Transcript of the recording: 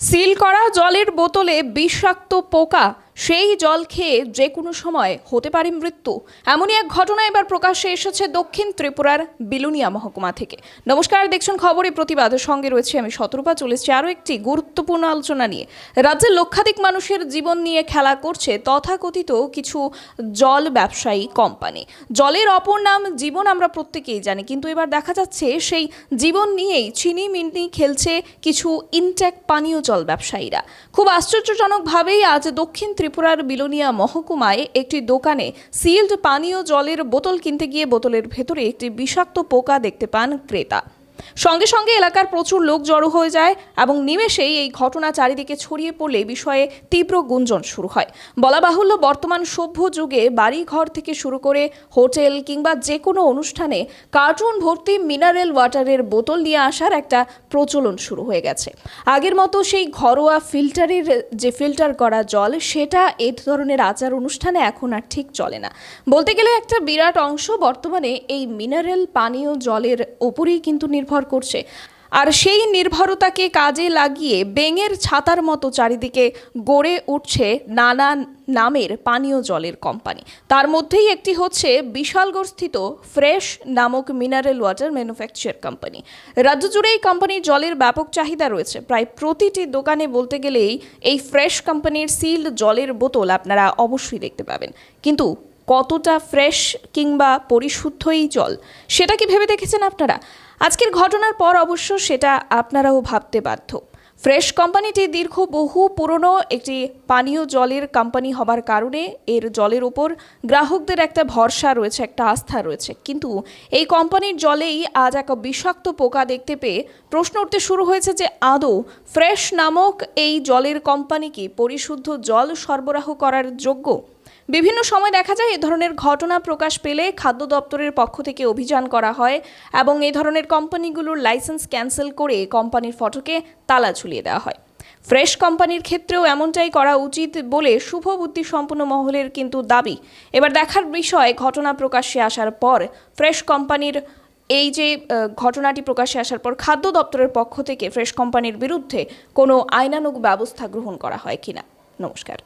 Seal করা জলের বোতলে বিষাক্ত পোকা সেই জল খেয়ে যে কোনো সময় হতে পারে মৃত্যু। এমনই এক ঘটনা এবার প্রকাশ্যে এসেছে দক্ষিণ ত্রিপুরার বিলুনিয়া মহকুমা থেকে। নমস্কার, দেখছেন খবরে প্রতিবাদ। সঙ্গে রয়েছে আমি শতরূপা চলেছি আরও একটি গুরুত্বপূর্ণ আলোচনা নিয়ে। রাজ্যের লক্ষাধিক মানুষের জীবন নিয়ে খেলা করছে তথাকথিত কিছু জল ব্যবসায়ী কোম্পানি। জলের অপর নাম জীবন আমরা প্রত্যেকেই জানি, কিন্তু এবার দেখা যাচ্ছে সেই জীবন নিয়েই চিনি মিনি খেলছে কিছু ইনটেক পানীয় জল ব্যবসায়ীরা। খুব আশ্চর্যজনকভাবেই আজ দক্ষিণ ত্রিপুরার বিলোনিয়া মহকুমায় একটি দোকানে সিল্ড পানীয় জলের বোতল কিনতে গিয়ে বোতলের ভেতরে একটি বিষাক্ত পোকা দেখতে পান ক্রেতা। সঙ্গে সঙ্গে এলাকার প্রচুর লোক জড়ো হয়ে যায় এবং নিমেষেই এই ঘটনা চারিদিকে ছড়িয়ে পড়লে বিষয়ে তীব্র গুঞ্জন শুরু হয়। বলা বাহুল্য, বর্তমান সভ্য যুগে বাড়ি ঘর থেকে শুরু করে হোটেল কিংবা যে কোনো অনুষ্ঠানে কার্টুন ভর্তি মিনারেল ওয়াটারের বোতল নিয়ে আসার একটা প্রচলন শুরু হয়ে গেছে। আগের মতো সেই ঘরোয়া ফিল্টারের যে ফিল্টার করা জল, সেটা এই ধরনের আচার অনুষ্ঠানে এখন আর ঠিক চলে না। বলতে গেলে একটা বিরাট অংশ বর্তমানে এই মিনারেল পানীয় জলের ওপরেই কিন্তু নির্ভর করছে। আর সেই নির্ভরতাকে কাজে লাগিয়ে বেঙের ছাতার মতো চারিদিকে গড়ে উঠছে নানা নামের পানীয় জলের কোম্পানি। তার মধ্যেই একটি হচ্ছে বিশালগড়স্থিত ফ্রেশ নামক মিনারেল ওয়াটার ম্যানুফ্যাকচার কোম্পানি। রাজ্য জুড়ে এই কোম্পানির জলের ব্যাপক চাহিদা রয়েছে। প্রায় প্রতিটি দোকানে বলতে গেলেই এই ফ্রেশ কোম্পানির সিল্ড জলের বোতল আপনারা অবশ্যই দেখতে পাবেন। কিন্তু কতটা ফ্রেশ কিংবা পরিশুদ্ধ এই জল, সেটা কি ভেবে দেখেছেন আপনারা? আজকের ঘটনার পর অবশ্য সেটা আপনারাও ভাবতে বাধ্য। ফ্রেশ কোম্পানিটি দীর্ঘ বহু পুরনো একটি পানীয় জলের কোম্পানি হবার কারণে এর জলের উপর গ্রাহকদের একটা ভরসা রয়েছে, একটা আস্থা রয়েছে। কিন্তু এই কোম্পানির জলেই আজ এক বিষাক্ত পোকা দেখতে পেয়ে প্রশ্ন উঠতে শুরু হয়েছে যে আদৌ ফ্রেশ নামক এই জলের কোম্পানি কি পরিশুদ্ধ জল সরবরাহ করার যোগ্য? বিভিন্ন সময় দেখা যায় এ ধরনের ঘটনা প্রকাশ পেলে খাদ্য দপ্তরের পক্ষ থেকে অভিযান করা হয় এবং এ ধরনের কোম্পানিগুলোর লাইসেন্স ক্যান্সেল করে কোম্পানির ফটোকে তালা ঝুলিয়ে দেওয়া হয়। ফ্রেশ কোম্পানির ক্ষেত্রেও এমনটাই করা উচিত বলে শুভ বুদ্ধি সম্পন্ন মহলের কিন্তু দাবি। এবার দেখার বিষয়, ঘটনা প্রকাশ্যে আসার পর ফ্রেশ কোম্পানির, এই যে ঘটনাটি প্রকাশ্যে আসার পর খাদ্য দপ্তরের পক্ষ থেকে ফ্রেশ কোম্পানির বিরুদ্ধে কোনো আইনানুগ ব্যবস্থা গ্রহণ করা হয় কিনা? নমস্কার।